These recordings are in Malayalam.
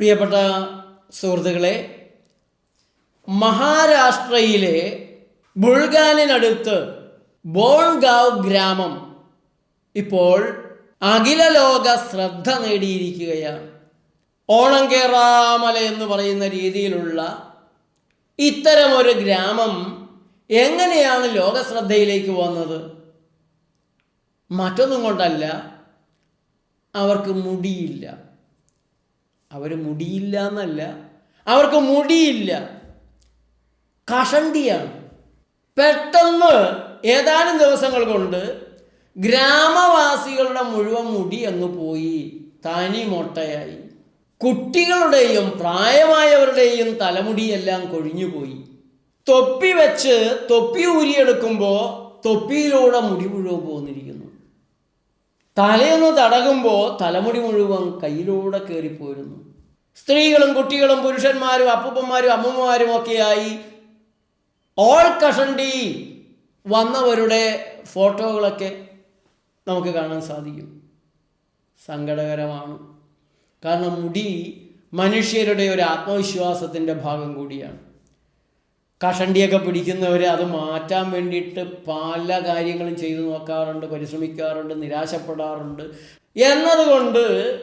പ്രിയപ്പെട്ട സുഹൃത്തുക്കളെ മഹാരാഷ്ട്രയിലെ ബുൾഗാനിനടുത്ത് ബോൺഗാവ് ഗ്രാമം ഇപ്പോൾ അഖില ലോക ശ്രദ്ധ നേടിയിരിക്കുകയാണ്. ഓണം കേറാമല എന്ന് പറയുന്ന രീതിയിലുള്ള ഇത്തരമൊരു ഗ്രാമം എങ്ങനെയാണ് ലോകശ്രദ്ധയിലേക്ക് വന്നത്? മറ്റൊന്നും കൊണ്ടല്ല അവർക്ക് മുടിയില്ല. അവർ മുടിയില്ല എന്നല്ല അവർക്ക് മുടിയില്ല. കഷണ്ടിയാണ്. പെട്ടെന്ന് ഏതാനും ദിവസങ്ങൾ കൊണ്ട് ഗ്രാമവാസികളുടെ മുഴുവൻ മുടി അങ്ങ് പോയി തനി മൊട്ടയായി. കുട്ടികളുടെയും പ്രായമായവരുടെയും തലമുടിയെല്ലാം കൊഴിഞ്ഞുപോയി തൊപ്പി വെച്ച് തൊപ്പി ഊരിയെടുക്കുമ്പോൾ തൊപ്പിയിലൂടെ മുടി മുഴുവൻ പോന്നിരിക്കുന്നു. തലയൊന്ന് തടകുമ്പോൾ തലമുടി മുഴുവൻ കയ്യിലൂടെ കയറിപ്പോരുന്നു സ്ത്രീകളും കുട്ടികളും പുരുഷന്മാരും അപ്പൂപ്പന്മാരും അമ്മമാരും ഒക്കെയായി ഓൾ കഷണ്ടി വന്നവരുടെ ഫോട്ടോകളൊക്കെ നമുക്ക് കാണാൻ സാധിക്കും. സങ്കടകരമാണ്. കാരണം മുടി മനുഷ്യരുടെ ഒരു ആത്മവിശ്വാസത്തിന്റെ ഭാഗം കൂടിയാണ്. കഷണ്ടിയൊക്കെ പിടിക്കുന്നവർ അത് മാറ്റാൻ വേണ്ടിയിട്ട് പല കാര്യങ്ങളും ചെയ്തു നോക്കാറുണ്ട് പരിശ്രമിക്കാറുണ്ട് നിരാശപ്പെടാറുണ്ട്. എന്നതുകൊണ്ട്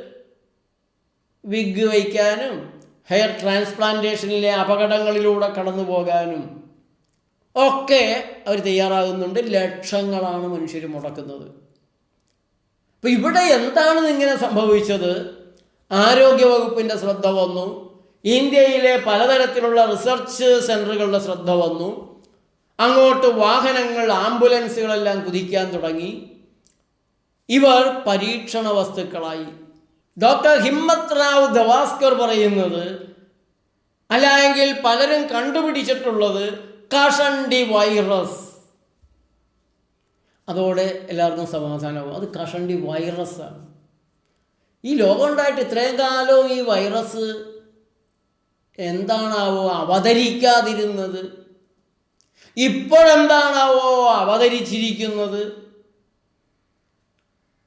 വിഗ് വയ്ക്കാനും ഹെയർ ട്രാൻസ്പ്ലാന്റേഷനിലെ അപകടങ്ങളിലൂടെ കടന്നു പോകാനും ഒക്കെ അവർ തയ്യാറാകുന്നുണ്ട്. ലക്ഷങ്ങളാണ് മനുഷ്യർ മുടക്കുന്നത്. അപ്പം ഇവിടെ എന്താണ് ഇങ്ങനെ സംഭവിച്ചത്? ആരോഗ്യവകുപ്പിന്റെ ശ്രദ്ധ വന്നു. ഇന്ത്യയിലെ പലതരത്തിലുള്ള റിസർച്ച് സെന്ററുകളുടെ ശ്രദ്ധ വന്നു. അങ്ങോട്ട് വാഹനങ്ങൾ ആംബുലൻസുകളെല്ലാം കുതിക്കാൻ തുടങ്ങി. ഇവർ പരീക്ഷണ വസ്തുക്കളായി. ഡോക്ടർ ഹിമ്മത് റാവ് ദവാസ്കർ പറയുന്നത് അല്ലെങ്കിൽ പലരും കണ്ടുപിടിച്ചിട്ടുള്ളത് കഷണ്ടി വൈറസ്. അതോടെ എല്ലാവർക്കും സമാധാനമാവും. അത് കഷണ്ടി ആണ്. ഈ ലോകം ഉണ്ടായിട്ട് ഇത്രയും കാലവും ഈ വൈറസ് എന്താണാവോ അവതരിക്കാതിരുന്നത്? ഇപ്പോഴെന്താണാവോ അവതരിച്ചിരിക്കുന്നത്?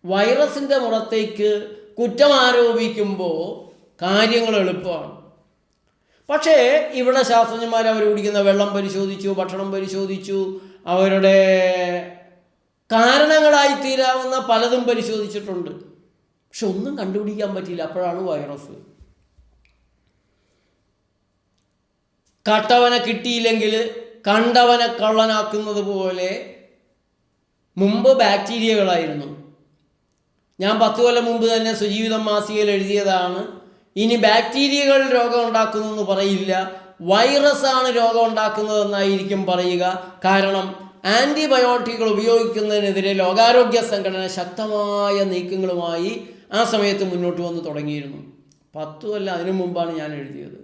വൈറസിന്റെ മുറത്തേക്ക് കുറ്റം ആരോപിക്കുമ്പോൾ കാര്യങ്ങൾ എളുപ്പമാണ്. പക്ഷേ ഇവിടെ ശാസ്ത്രജ്ഞന്മാർ അവർ കുടിക്കുന്ന വെള്ളം പരിശോധിച്ചു ഭക്ഷണം പരിശോധിച്ചു അവരുടെ കാരണങ്ങളായി തീരാവുന്ന പലതും പരിശോധിച്ചിട്ടുണ്ട്. പക്ഷെ ഒന്നും കണ്ടുപിടിക്കാൻ പറ്റിയില്ല. അപ്പോഴാണ് വൈറസ്. കട്ടവനെ കിട്ടിയില്ലെങ്കിൽ കണ്ടവനെ കള്ളനാക്കുന്നത് പോലെ മുമ്പ് ബാക്ടീരിയകളായിരുന്നു. ഞാൻ പത്ത് കൊല്ലം മുമ്പ് തന്നെ സുജീവിതം മാസികയിൽ എഴുതിയതാണ്. ഇനി ബാക്ടീരിയകൾ രോഗം ഉണ്ടാക്കുന്നു പറയില്ല. വൈറസാണ് രോഗം ഉണ്ടാക്കുന്നതെന്നായിരിക്കും പറയുക. കാരണം ആന്റിബയോട്ടിക്കുകൾ ഉപയോഗിക്കുന്നതിനെതിരെ ലോകാരോഗ്യ സംഘടന ശക്തമായ നീക്കങ്ങളുമായി ആ സമയത്ത് മുന്നോട്ട് വന്ന് തുടങ്ങിയിരുന്നു. പത്തു കൊല്ലം അതിനു മുമ്പാണ് ഞാൻ എഴുതിയത്.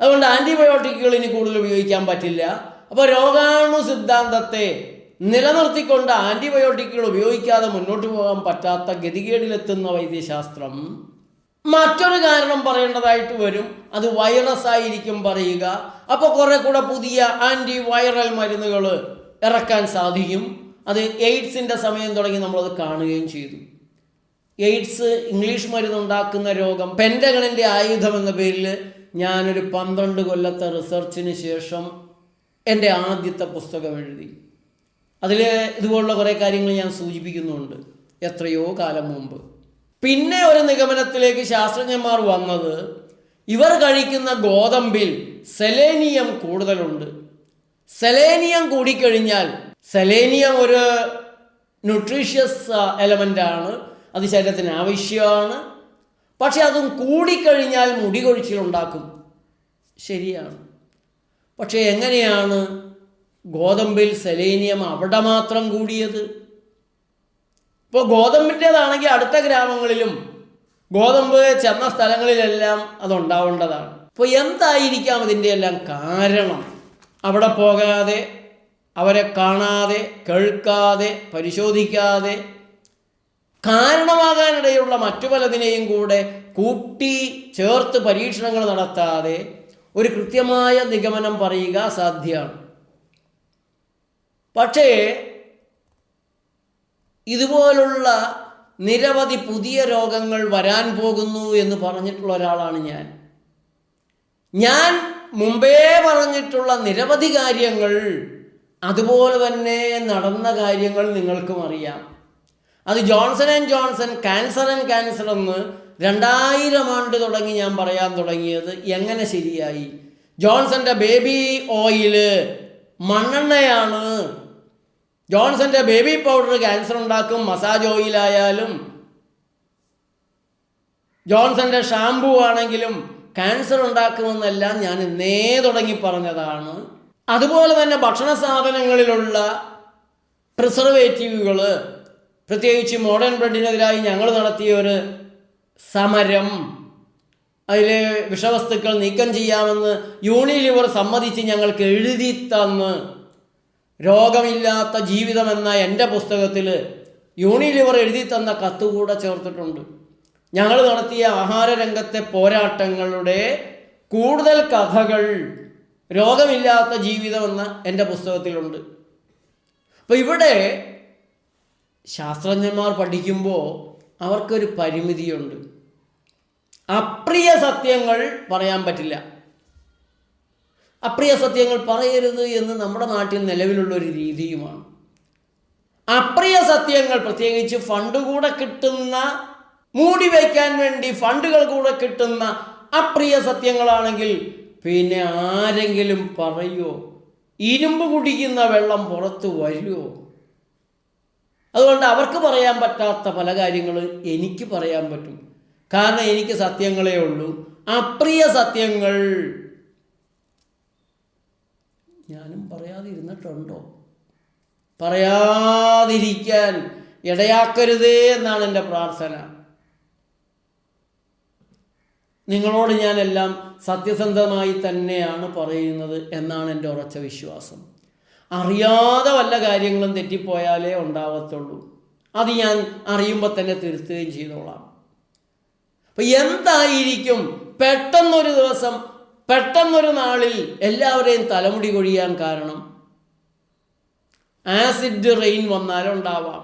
അതുകൊണ്ട് ആന്റിബയോട്ടിക്കുകൾ ഇനി കൂടുതൽ ഉപയോഗിക്കാൻ പറ്റില്ല. അപ്പോൾ രോഗാണു സിദ്ധാന്തത്തെ നിലനിർത്തിക്കൊണ്ട് ആന്റിബയോട്ടിക്കുകൾ ഉപയോഗിക്കാതെ മുന്നോട്ട് പോകാൻ പറ്റാത്ത ഗതികേടിലെത്തുന്ന വൈദ്യശാസ്ത്രം മറ്റൊരു കാരണം പറയേണ്ടതായിട്ട് വരും. അത് വൈറസ് ആയിരിക്കും പറയുക. അപ്പോൾ കുറെ കൂടെ പുതിയ ആന്റി വൈറൽ മരുന്നുകൾ ഇറക്കാൻ സാധിക്കും. അത് എയ്ഡ്സിന്റെ സമയം തുടങ്ങി നമ്മളത് കാണുകയും ചെയ്തു. എയ്ഡ്സ് ഇംഗ്ലീഷ് മരുന്നുണ്ടാക്കുന്ന രോഗം പെൻഡകളിന്റെ ആയുധം എന്ന പേരിൽ ഞാനൊരു പന്ത്രണ്ട് കൊല്ലത്തെ റിസർച്ചിന് ശേഷം എന്റെ ആദ്യത്തെ പുസ്തകം എഴുതി. അതിൽ ഇതുപോലുള്ള കുറേ കാര്യങ്ങൾ ഞാൻ സൂചിപ്പിക്കുന്നുണ്ട്. എത്രയോ കാലം മുമ്പ്. പിന്നെ ഒരു നിഗമനത്തിലേക്ക് ശാസ്ത്രജ്ഞന്മാർ വന്നത് ഇവർ കഴിക്കുന്ന ഗോതമ്പിൽ സെലേനിയം കൂടുതലുണ്ട്. സെലേനിയം കൂടിക്കഴിഞ്ഞാൽ സെലേനിയം ഒരു ന്യൂട്രീഷ്യസ് ആണ്. അത് ശരീരത്തിന് ആവശ്യമാണ്. പക്ഷെ അതും കൂടിക്കഴിഞ്ഞാൽ മുടി കൊഴിച്ചിലുണ്ടാക്കും. ശരിയാണ്. പക്ഷേ എങ്ങനെയാണ് ഗോതമ്പിൽ സെലേനിയം അവിടെ മാത്രം കൂടിയത്? ഇപ്പോൾ ഗോതമ്പിന്റേതാണെങ്കിൽ അടുത്ത ഗ്രാമങ്ങളിലും ഗോതമ്പ് ചെന്ന സ്ഥലങ്ങളിലെല്ലാം അതുണ്ടാവേണ്ടതാണ്. അപ്പോൾ എന്തായിരിക്കാം ഇതിന്റെ എല്ലാം കാരണം? അവിടെ പോകാതെ അവരെ കാണാതെ കേൾക്കാതെ പരിശോധിക്കാതെ കാരണമാകാനിടയുള്ള മറ്റു പലതിനെയും കൂടെ കൂട്ടി ചേർത്ത് പരീക്ഷണങ്ങൾ നടത്താതെ ഒരു കൃത്യമായ നിഗമനം പറയുക അസാധ്യമാണ് പക്ഷേ ഇതുപോലുള്ള നിരവധി പുതിയ രോഗങ്ങൾ വരാൻ പോകുന്നു എന്ന് പറഞ്ഞിട്ടുള്ള ഒരാളാണ് ഞാൻ. ഞാൻ മുമ്പേ പറഞ്ഞിട്ടുള്ള നിരവധി കാര്യങ്ങൾ അതുപോലെ തന്നെ നടന്ന കാര്യങ്ങൾ നിങ്ങൾക്കും അറിയാം. അത് Johnson and Johnson cancer and cancer എന്ന് രണ്ടായിരം ആണ്ട് തുടങ്ങി ഞാൻ പറയാൻ തുടങ്ങിയത് എങ്ങനെ ശരിയായി? ജോൺസന്റെ ബേബി ഓയിൽ മണ്ണെണ്ണയാണ്. ജോൺസന്റെ ബേബി പൗഡർ ക്യാൻസർ ഉണ്ടാക്കും മസാജ് ഓയിലായാലും. ജോൺസന്റെ ഷാംപൂ ആണെങ്കിലും ക്യാൻസർ ഉണ്ടാക്കുമെന്നെല്ലാം ഞാൻ ഇന്നേ തുടങ്ങി പറഞ്ഞതാണ്. അതുപോലെ തന്നെ ഭക്ഷണ സാധനങ്ങളിലുള്ള പ്രിസർവേറ്റീവുകൾ പ്രത്യേകിച്ച് മോഡേൺ ബ്രെഡിനെതിരായി ഞങ്ങൾ നടത്തിയ ഒരു സമരം. അതിലെ വിഷവസ്തുക്കൾ നീക്കം ചെയ്യാമെന്ന് യൂണിലിവർ സമ്മതിച്ച് ഞങ്ങൾക്ക് എഴുതി തന്ന്. രോഗമില്ലാത്ത ജീവിതമെന്ന എന്റെ പുസ്തകത്തിൽ യൂണിലിവർ എഴുതി തന്ന കത്തുകൂടെ ചേർത്തിട്ടുണ്ട്. ഞങ്ങൾ നടത്തിയ ആഹാര രംഗത്തെ പോരാട്ടങ്ങളുടെ കൂടുതൽ കഥകൾ രോഗമില്ലാത്ത ജീവിതം എന്ന എന്റെ പുസ്തകത്തിലുണ്ട്. അപ്പോൾ ഇവിടെ ശാസ്ത്രജ്ഞന്മാർ പഠിക്കുമ്പോൾ അവർക്കൊരു പരിമിതിയുണ്ട്. അപ്രിയ സത്യങ്ങൾ പറയാൻ പറ്റില്ല. അപ്രിയ സത്യങ്ങൾ പറയരുത് എന്ന് നമ്മുടെ നാട്ടിൽ നിലവിലുള്ള ഒരു രീതിയുമാണ്. അപ്രിയ സത്യങ്ങൾ പ്രത്യേകിച്ച് ഫണ്ട് കൂടെ കിട്ടുന്ന മൂടി വയ്ക്കാൻ വേണ്ടി ഫണ്ടുകൾ കൂടെ കിട്ടുന്ന അപ്രിയ സത്യങ്ങളാണെങ്കിൽ പിന്നെ ആരെങ്കിലും പറയോ? ഇരുമ്പ് കുടിക്കുന്ന വെള്ളം പുറത്ത് വരുമോ അതുകൊണ്ട് അവർക്ക് പറയാൻ പറ്റാത്ത പല കാര്യങ്ങളും എനിക്ക് പറയാൻ പറ്റും. കാരണം എനിക്ക് സത്യങ്ങളേ ഉള്ളൂ. അപ്രിയ സത്യങ്ങൾ ഞാനും പറയാതിരുന്നിട്ടുണ്ടോ? പറയാതിരിക്കാൻ ഇടയാക്കരുതേ എന്നാണ് എന്റെ പ്രാർത്ഥന. നിങ്ങളോട് ഞാനെല്ലാം സത്യസന്ധമായി തന്നെയാണ് പറയുന്നത് എന്നാണ് എന്റെ ഉറച്ച വിശ്വാസം. അറിയാതെ വല്ല കാര്യങ്ങളും തെറ്റിപ്പോയാലേ ഉണ്ടാവത്തുള്ളൂ. അത് ഞാൻ അറിയുമ്പോൾ തന്നെ തിരുത്തുകയും ചെയ്തോളാം. അപ്പം എന്തായിരിക്കും പെട്ടെന്നൊരു ദിവസം പെട്ടെന്നൊരു നാളിൽ എല്ലാവരെയും തലമുടി കൊഴിയാൻ കാരണം? ആസിഡ് റെയിൻ വന്നാലുണ്ടാവാം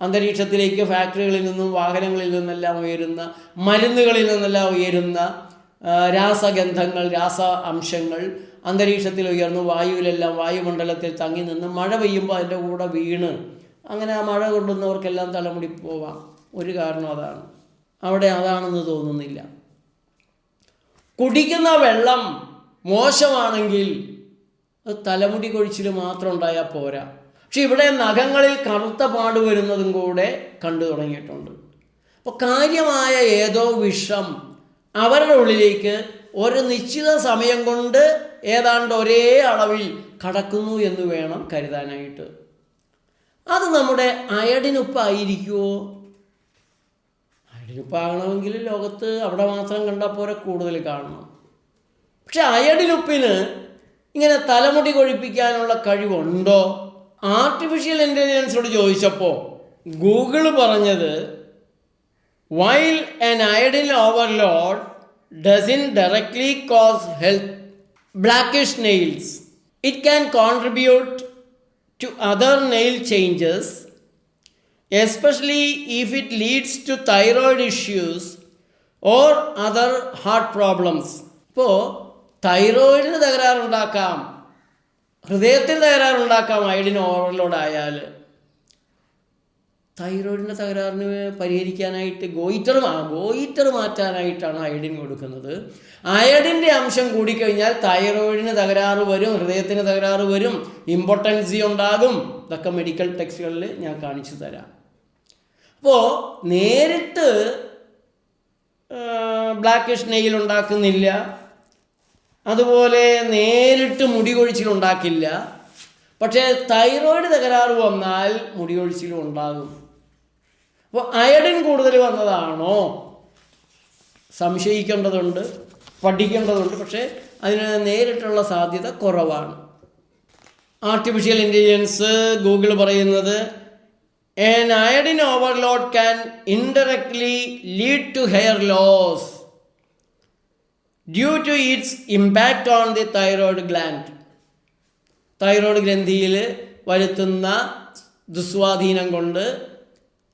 അന്തരീക്ഷത്തിലേക്ക് ഫാക്ടറികളിൽ നിന്നും വാഹനങ്ങളിൽ നിന്നെല്ലാം ഉയരുന്ന മരുന്നുകളിൽ നിന്നെല്ലാം ഉയരുന്ന രാസഗന്ധങ്ങൾ രാസ അംശങ്ങൾ അന്തരീക്ഷത്തിൽ ഉയർന്നു വായുവിലെല്ലാം വായുമണ്ഡലത്തിൽ തങ്ങി നിന്ന് മഴ പെയ്യുമ്പോൾ അതിന്റെ കൂടെ വീണ്. അങ്ങനെ ആ മഴ കൊണ്ടുവന്നവർക്കെല്ലാം തലമുടി പോവാം. ഒരു കാരണം അതാണ്. അവിടെ അതാണെന്ന് തോന്നുന്നില്ല. കുടിക്കുന്ന വെള്ളം മോശമാണെങ്കിൽ അത് തലമുടി കൊഴിച്ചിൽ മാത്രം ഉണ്ടായാൽ പോരാ. പക്ഷെ ഇവിടെ നഖങ്ങളിൽ കറുത്ത പാട് വരുന്നതും കൂടെ കണ്ടു തുടങ്ങിയിട്ടുണ്ട്. അപ്പോൾ കാര്യമായ ഏതോ വിഷം അവരുടെ ഉള്ളിലേക്ക് ഒരു നിശ്ചിത സമയം കൊണ്ട് ഏതാണ്ട് ഒരേ അളവിൽ കടക്കുന്നു എന്ന് വേണം കരുതാനായിട്ട്. അത് നമ്മുടെ അയഡിനുപ്പായിരിക്കുമോ അയഡിനുപ്പാകണമെങ്കിൽ ലോകത്ത് അവിടെ മാത്രം കണ്ടാൽ പോരെ കൂടുതൽ കാണണം. പക്ഷെ അയഡിനുപ്പിന് ഇങ്ങനെ തലമുടി കൊഴിപ്പിക്കാനുള്ള കഴിവുണ്ടോ? ആർട്ടിഫിഷ്യൽ ഇന്റലിജൻസോട് ചോദിച്ചപ്പോൾ ഗൂഗിൾ പറഞ്ഞത് while an iodine overload doesn't directly cause health blackish nails. It can contribute to other nail changes, especially if it leads to thyroid issues or other heart problems. ഇപ്പോൾ തൈറോയിഡിന് തകരാറുണ്ടാക്കാം ഹൃദയത്തിന് തകരാറുണ്ടാക്കാം അയഡിൻ ഓവർലോഡ് ആയാൽ തൈറോയിഡിന്റെ തകരാറിന് പരിഹരിക്കാനായിട്ട് ഗോയിറ്റർ ഗോയിറ്റർ മാറ്റാനായിട്ടാണ് അയഡിൻ കൊടുക്കുന്നത്. അയഡിന്റെ അംശം കൂടിക്കഴിഞ്ഞാൽ തൈറോയിഡിന് തകരാറ് വരും ഹൃദയത്തിന് തകരാറ് വരും ഇമ്പോർട്ടൻസി ഉണ്ടാകും. ഇതൊക്കെ മെഡിക്കൽ ടെക്സ്റ്റുകളിൽ ഞാൻ കാണിച്ചു തരാം. അപ്പോൾ നേരിട്ട് ബ്ലാക്കിഷ് നെയിൽ ഉണ്ടാക്കുന്നില്ല. അതുപോലെ നേരിട്ട് മുടി കൊഴിച്ചിൽ ഉണ്ടാക്കില്ല. പക്ഷേ തൈറോയിഡ് തകരാറ് വന്നാൽ മുടി കൊഴിച്ചിലും ഉണ്ടാകും. അപ്പോൾ അയഡിൻ കൂടുതൽ വന്നതാണോ? സംശയിക്കേണ്ടതുണ്ട് പഠിക്കേണ്ടതുണ്ട് പക്ഷേ അതിന് നേരിട്ടുള്ള സാധ്യത കുറവാണ്. ആർട്ടിഫിഷ്യൽ ഇന്റലിജൻസ് ഗൂഗിൾ പറയുന്നത് an iodine overload can indirectly lead to hair loss due to its impact on the thyroid gland thyroid ഗ്രന്ഥിയിൽ വരുത്തുന്ന ദുസ്വാധീനം കൊണ്ട്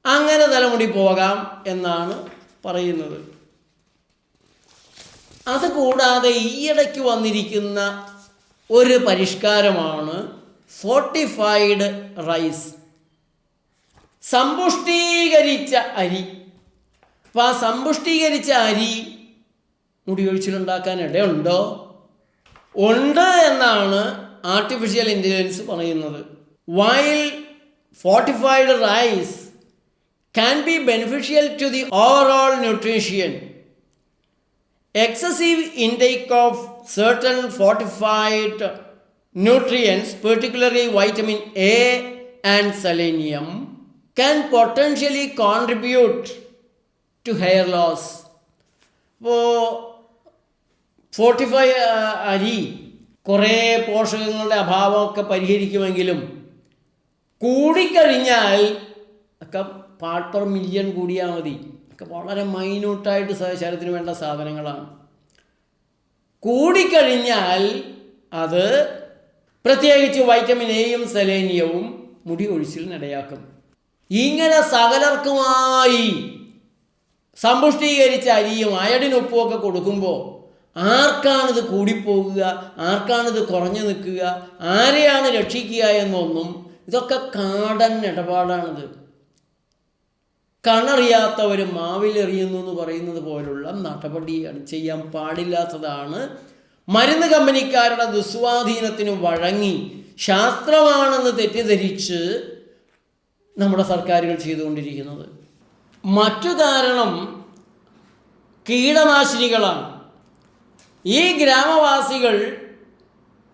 അങ്ങനെ തലമുടി പോകാം എന്നാണ് പറയുന്നത്. അതുകൂടാതെ ഈയിടയ്ക്ക് വന്നിരിക്കുന്ന ഒരു പരിഷ്കാരമാണ് ഫോർട്ടിഫൈഡ് റൈസ്. സമ്പുഷ്ടീകരിച്ച അരി. അപ്പോൾ ആ സമ്പുഷ്ടീകരിച്ച അരി മുടിയൊഴിച്ചിലുണ്ടാക്കാൻ ഇടയുണ്ടോ? ഉണ്ട് എന്നാണ് ആർട്ടിഫിഷ്യൽ ഇന്റലിജൻസ് പറയുന്നത്. While fortified rice can be beneficial to the overall nutrition. Excessive intake of certain fortified nutrients, particularly vitamin A and selenium, can potentially contribute to hair loss. ഇപ്പോൾ ഫോർട്ടിഫൈ അരി കുറേ പോഷകങ്ങളുടെ അഭാവമൊക്കെ പരിഹരിക്കുമെങ്കിലും കൂടിക്കഴിഞ്ഞാൽ ഒക്കെ പാർട്ട് പെർ മില്യൺ കൂടിയാൽ മതി. ഒക്കെ വളരെ മൈന്യൂട്ടായിട്ട് ശരീരത്തിന് വേണ്ട സാധനങ്ങളാണ്. കൂടിക്കഴിഞ്ഞാൽ അത് പ്രത്യേകിച്ച് വൈറ്റമിൻ എയും സെലേനിയവും മുടി ഒഴിച്ചിലിനിടയാക്കും ഇങ്ങനെ സകലർക്കുമായി സമ്പുഷ്ടീകരിച്ച അരിയും ഒക്കെ കൊടുക്കുമ്പോൾ ആർക്കാണിത് കൂടിപ്പോകുക? ആർക്കാണിത് കുറഞ്ഞു നിൽക്കുക? ആരെയാണ് രക്ഷിക്കുക എന്നൊന്നും ഇതൊക്കെ കാടൻ ഇടപാടാണിത്. കണറിയാത്തവർ മാവിലെറിയുന്നു എന്ന് പറയുന്നത് പോലുള്ള നടപടിയാണ് ചെയ്യാൻ പാടില്ലാത്തതാണ്. മരുന്ന് കമ്പനിക്കാരുടെ ദുസ്വാധീനത്തിന് വഴങ്ങി ശാസ്ത്രമാണെന്ന് തെറ്റിദ്ധരിച്ച് നമ്മുടെ സർക്കാരുകൾ ചെയ്തുകൊണ്ടിരിക്കുന്നത്. മറ്റു കാരണം കീടനാശിനികളാണ്. ഈ ഗ്രാമവാസികൾ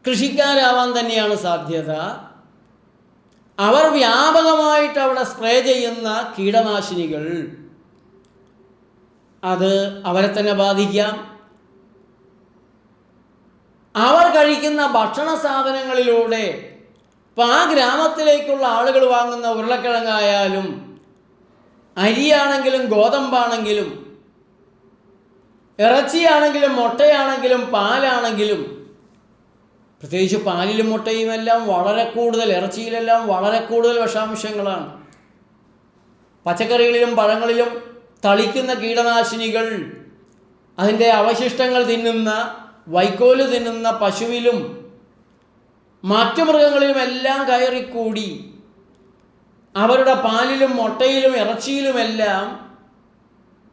കൃഷിക്കാരാവാൻ തന്നെയാണ് സാധ്യത. അവർ വ്യാപകമായിട്ട് അവിടെ സ്പ്രേ ചെയ്യുന്ന കീടനാശിനികൾ. അത് അവരെ തന്നെ ബാധിക്കാം. അവർ കഴിക്കുന്ന ഭക്ഷണ സാധനങ്ങളിലൂടെ ഇപ്പം ആ ഗ്രാമത്തിലേക്കുള്ള ആളുകൾ വാങ്ങുന്ന ഉരുളക്കിഴങ്ങായാലും അരിയാണെങ്കിലും ഗോതമ്പാണെങ്കിലും ഇറച്ചിയാണെങ്കിലും മുട്ടയാണെങ്കിലും പാലാണെങ്കിലും പ്രത്യേകിച്ച് പാലിലും മുട്ടയും എല്ലാം വളരെ കൂടുതൽ ഇറച്ചിയിലെല്ലാം വളരെ കൂടുതൽ വിഷാംശങ്ങളാണ്. പച്ചക്കറികളിലും പഴങ്ങളിലും തളിക്കുന്ന കീടനാശിനികൾ അതിന്റെ അവശിഷ്ടങ്ങൾ തിന്നുന്ന വൈക്കോൽ തിന്നുന്ന പശുവിലും മറ്റു മൃഗങ്ങളിലും എല്ലാം കയറിക്കൂടി. അവരുടെ പാലിലും മുട്ടയിലും ഇറച്ചിയിലുമെല്ലാം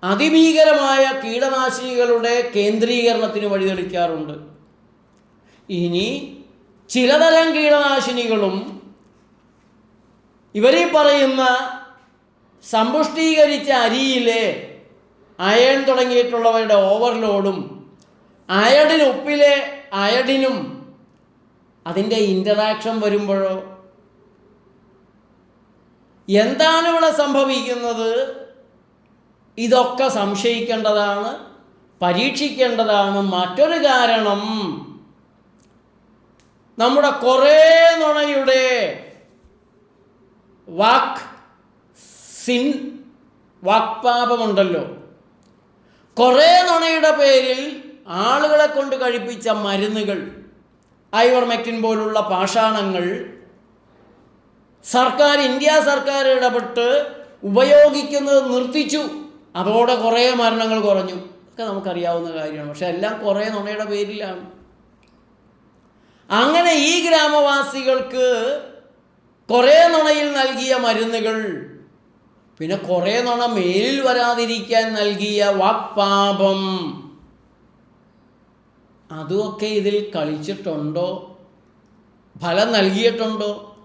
അതിഭീകരമായ കീടനാശിനികളുടെ കേന്ദ്രീകരണത്തിന് വഴിതെളിക്കാറുണ്ട്. ഇനി ചിലതരം കീടനാശിനികളും ഇവരീ പറയുന്ന സമ്പുഷ്ടീകരിച്ച അരിയിലെ അയൺ തുടങ്ങിയിട്ടുള്ളവരുടെ ഓവർലോഡും അയഡിൻ ഉപ്പിലെ അയഡിനും അതിന്റെ ഇന്ററാക്ഷൻ വരുമ്പോഴോ? എന്താണ് ഇവിടെ സംഭവിക്കുന്നത്? ഇതൊക്കെ സംശയിക്കേണ്ടതാണ് പരീക്ഷിക്കേണ്ടതാണ്. മറ്റൊരു കാരണം നമ്മുടെ കുറേ നുണയുടെ വാക്ക് സിൻ വാക്പാപമുണ്ടല്ലോ. കുറേ നുണയുടെ പേരിൽ ആളുകളെ കൊണ്ട് കഴിപ്പിച്ച മരുന്നുകൾ ഐവർമെക്റ്റിൻ പോലുള്ള പാഷാണങ്ങൾ സർക്കാർ ഇന്ത്യ സർക്കാർ ഇടപെട്ട് ഉപയോഗിക്കുന്നത് നിർത്തിച്ചു. അതോടെ കുറേ മരണങ്ങൾ കുറഞ്ഞു. ഒക്കെ നമുക്കറിയാവുന്ന കാര്യമാണ്. പക്ഷെ എല്ലാം കുറേ നുണയുടെ പേരിലാണ്. അങ്ങനെ ഈ ഗ്രാമവാസികൾക്ക് കുറേ നുണയിൽ നൽകിയ മരുന്നുകൾ പിന്നെ കുറേ നുണ മേലിൽ വരാതിരിക്കാൻ നൽകിയ വാക്പാപം. അതുമൊക്കെ ഇതിൽ കളിച്ചിട്ടുണ്ടോ? ഫലം നൽകിയിട്ടുണ്ടോ?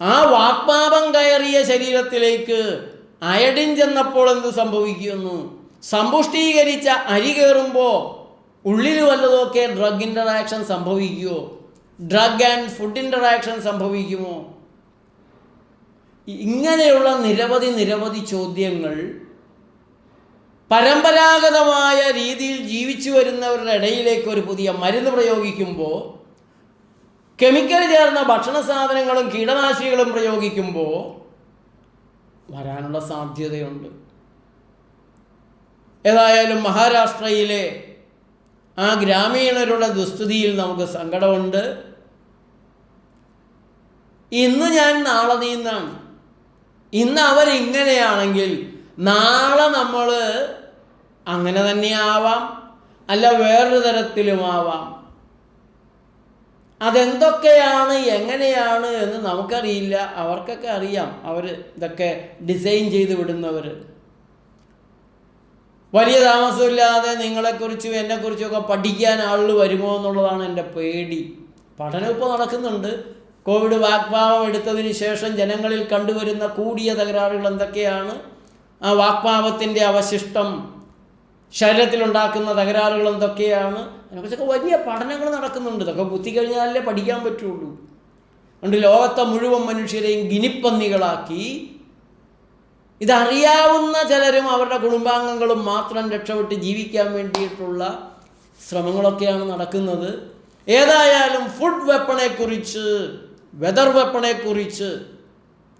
ആ വാക്പാപം കയറിയ ശരീരത്തിലേക്ക് അയഡിൻ ചെന്നപ്പോൾ എന്ത് സംഭവിക്കുന്നു? സമ്പുഷ്ടീകരിച്ച അരി കയറുമ്പോൾ ഉള്ളിൽ വല്ലതൊക്കെ ഡ്രഗ് ഇന്ററാക്ഷൻ സംഭവിക്കുമോ ഡ്രഗ് ആൻഡ് ഫുഡ് ഇന്ററാക്ഷൻ സംഭവിക്കുമോ? ഇങ്ങനെയുള്ള നിരവധി നിരവധി ചോദ്യങ്ങൾ പരമ്പരാഗതമായ രീതിയിൽ ജീവിച്ചു വരുന്നവരുടെ ഇടയിലേക്ക് ഒരു പുതിയ മരുന്ന് പ്രയോഗിക്കുമ്പോൾ കെമിക്കൽ ചേർന്ന ഭക്ഷണ സാധനങ്ങളും കീടനാശിനികളും പ്രയോഗിക്കുമ്പോൾ വരാനുള്ള സാധ്യതയുണ്ട്. ഏതായാലും മഹാരാഷ്ട്രയിലെ ആ ഗ്രാമീണരുടെ ദുസ്ഥിതിയിൽ നമുക്ക് സങ്കടമുണ്ട്. ഇന്ന് ഞാൻ നാളെ നീന്നാണ് ഇന്ന് അവരിങ്ങനെയാണെങ്കിൽ നാളെ നമ്മൾ അങ്ങനെ തന്നെയാവാം. അല്ല വേറൊരു തരത്തിലും ആവാം. അതെന്തൊക്കെയാണ് എങ്ങനെയാണ് എന്ന് നമുക്കറിയില്ല. അവർക്കൊക്കെ അറിയാം. അവർ ഇതൊക്കെ ഡിസൈൻ ചെയ്ത് വിടുന്നവർ വലിയ താമസമില്ലാതെ നിങ്ങളെക്കുറിച്ചും എന്നെക്കുറിച്ചും ഒക്കെ പഠിക്കാൻ ആളുകൾ വരുമോ എന്നുള്ളതാണ് എന്റെ പേടി. പഠനം ഇപ്പോൾ നടക്കുന്നുണ്ട്. കോവിഡ് വാഗ്ഭാവം എടുത്തതിന് ശേഷം ജനങ്ങളിൽ കണ്ടുവരുന്ന കൂടിയ തകരാറുകൾ എന്തൊക്കെയാണ്? ആ വാഗ്ഭാവത്തിന്റെ അവശിഷ്ടം ശരീരത്തിലുണ്ടാക്കുന്ന തകരാറുകൾ എന്തൊക്കെയാണ്? അതിനെക്കുറിച്ചൊക്കെ വലിയ പഠനങ്ങൾ നടക്കുന്നുണ്ട്. ഇതൊക്കെ ബുദ്ധി കഴിഞ്ഞാലേ പഠിക്കാൻ പറ്റുള്ളൂ. അതുകൊണ്ട് ലോകത്തെ മുഴുവൻ മനുഷ്യരെയും ഗിനിപ്പന്നികളാക്കി ഇതറിയാവുന്ന ചിലരും അവരുടെ കുടുംബാംഗങ്ങളും മാത്രം രക്ഷപ്പെട്ട് ജീവിക്കാൻ വേണ്ടിയിട്ടുള്ള ശ്രമങ്ങളൊക്കെയാണ് നടക്കുന്നത്. ഏതായാലും ഫുഡ് വെപ്പണെക്കുറിച്ച് വെതർ വെപ്പണെക്കുറിച്ച്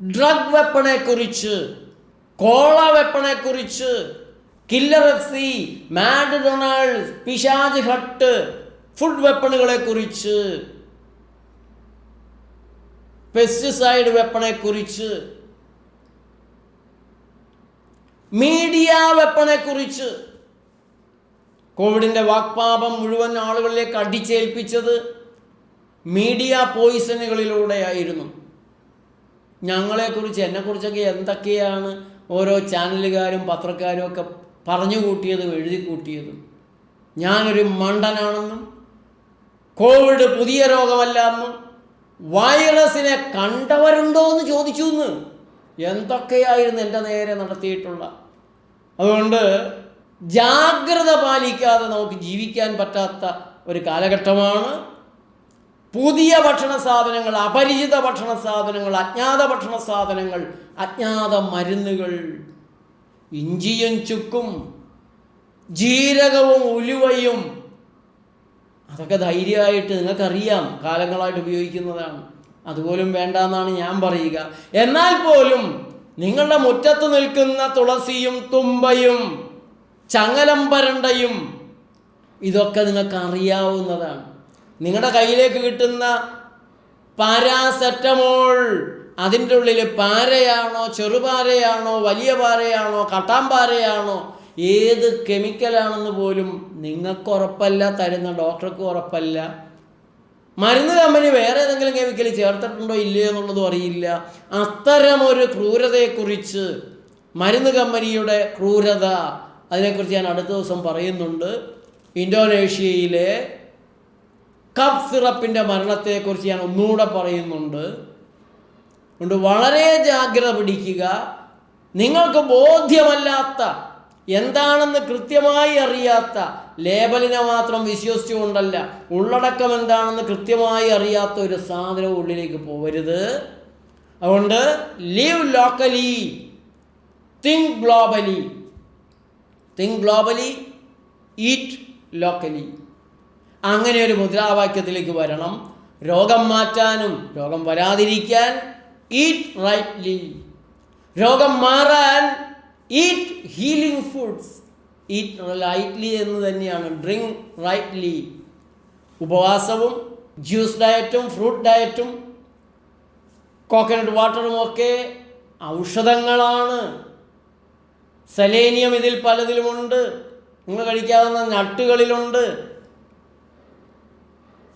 ഡ്രഗ് വെപ്പണെക്കുറിച്ച് cola വെപ്പണെക്കുറിച്ച് killer F C McDonald pizza hut food വെപ്പണുകളെ കുറിച്ച് പെസ്റ്റിസൈഡ് വെപ്പണെ കുറിച്ച് മീഡിയ വെപ്പണെ കുറിച്ച് കോവിഡിന്റെ വാക്പാപം മുഴുവൻ ആളുകളിലേക്ക് അടിച്ചേൽപ്പിച്ചത് മീഡിയ പോയിസണുകളിലൂടെയായിരുന്നു. ഞങ്ങളെക്കുറിച്ച് എന്നെക്കുറിച്ചൊക്കെ എന്തൊക്കെയാണ് ഓരോ ചാനലുകാരും പത്രക്കാരും ഒക്കെ പറഞ്ഞു കൂട്ടിയതും എഴുതി കൂട്ടിയതും ഞാനൊരു മണ്ടനാണെന്നും കോവിഡ് പുതിയ രോഗമല്ല എന്നും വൈറസിനെ കണ്ടവരുണ്ടോ എന്ന് ചോദിച്ചു എന്ന് എന്തൊക്കെയായിരുന്നു എന്റെ നേരെ നടത്തിയിട്ടുള്ള? അതുകൊണ്ട് ജാഗ്രത പാലിക്കാതെ നമുക്ക് ജീവിക്കാൻ പറ്റാത്ത ഒരു കാലഘട്ടമാണ്. പുതിയ ഭക്ഷണ സാധനങ്ങൾ അപരിചിത ഭക്ഷണ സാധനങ്ങൾ അജ്ഞാത ഭക്ഷണ സാധനങ്ങൾ അജ്ഞാത മരുന്നുകൾ ഇഞ്ചിയും ചുക്കും ജീരകവും ഉലുവയും. അതൊക്കെ ധൈര്യമായിട്ട് നിങ്ങൾക്കറിയാം കാലങ്ങളായിട്ട് ഉപയോഗിക്കുന്നതാണ്. അതുപോലും വേണ്ട എന്നാണ് ഞാൻ പറയുക. എന്നാൽ പോലും നിങ്ങളുടെ മുറ്റത്ത് നിൽക്കുന്ന തുളസിയും തുമ്പയും ചങ്ങലം പരണ്ടയും ഇതൊക്കെ നിങ്ങൾക്ക് അറിയാവുന്നതാണ്. നിങ്ങളുടെ കയ്യിലേക്ക് കിട്ടുന്ന പാരാസെറ്റമോൾ അതിന്റെ ഉള്ളിൽ പാരയാണോ ചെറുപാരയാണോ വലിയ പാരയാണോ കട്ടാമ്പാരയാണോ ഏത് കെമിക്കലാണെന്ന് പോലും നിങ്ങൾക്ക് ഉറപ്പല്ല തരുന്ന ഡോക്ടർക്ക് ഉറപ്പല്ല. മരുന്ന് കമ്പനി വേറെ ഏതെങ്കിലും കെമിക്കൽ ചേർത്തിട്ടുണ്ടോ ഇല്ലയോ എന്നുള്ളതും അറിയില്ല. അത്തരമൊരു ക്രൂരതയെക്കുറിച്ച് മരുന്ന് കമ്പനിയുടെ ക്രൂരത അതിനെക്കുറിച്ച് ഞാൻ അടുത്ത ദിവസം പറയുന്നുണ്ട്. ഇന്തോനേഷ്യയിലെ കപ്പ് സിറപ്പിന്റെ മരണത്തെക്കുറിച്ച് ഞാൻ ഒന്നുകൂടെ പറയുന്നുണ്ട്. അതുകൊണ്ട് വളരെ ജാഗ്രത പിടിക്കുക. നിങ്ങൾക്ക് ബോധ്യമല്ലാത്ത എന്താണെന്ന് കൃത്യമായി അറിയാത്ത ലേബലിനെ മാത്രം വിശ്വസിച്ചുകൊണ്ടല്ല ഉള്ളടക്കം എന്താണെന്ന് കൃത്യമായി അറിയാത്ത ഒരു സാധനം ഉള്ളിലേക്ക് പോകരുത് അതുകൊണ്ട് live locally think globally think globally eat locally അങ്ങനെ ഒരു മുദ്രാവാക്യത്തിലേക്ക് വരണം. രോഗം മാറ്റാനും രോഗം വരാതിരിക്കാൻ ഈറ്റ് റൈറ്റ്ലി രോഗം മാറാൻ eat healing foods eat lightly എന്ന് തന്നെയാണ്. ഡ്രിങ്ക് റൈറ്റ്ലി ഉപവാസവും ജ്യൂസ് ഡയറ്റും ഫ്രൂട്ട് ഡയറ്റും കോക്കനട്ട് വാട്ടറും ഒക്കെ ഔഷധങ്ങളാണ്. സെലേനിയം ഇതിൽ പലതിലുമുണ്ട്. നിങ്ങൾ കഴിക്കാവുന്ന നട്ടുകളിലുണ്ട്.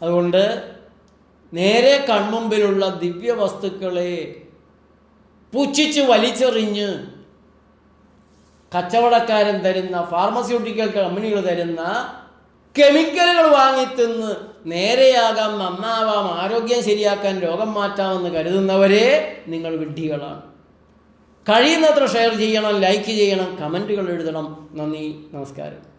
അതുകൊണ്ട് നേരെ കൺമുമ്പിലുള്ള ദിവ്യ വസ്തുക്കളെ പുച്ഛിച്ച് വലിച്ചെറിഞ്ഞ് കച്ചവടക്കാരൻ തരുന്ന ഫാർമസ്യൂട്ടിക്കൽ കമ്പനികൾ തരുന്ന കെമിക്കലുകൾ വാങ്ങിത്തിന്ന് നേരെയാകാം നന്നാവാം ആരോഗ്യം ശരിയാക്കാൻ രോഗം മാറ്റാമെന്ന് കരുതുന്നവരെ നിങ്ങൾ വിഡ്ഢികളാണ്. കഴിയുന്നത്ര ഷെയർ ചെയ്യണം ലൈക്ക് ചെയ്യണം കമന്റുകൾ എഴുതണം. നന്ദി നമസ്കാരം.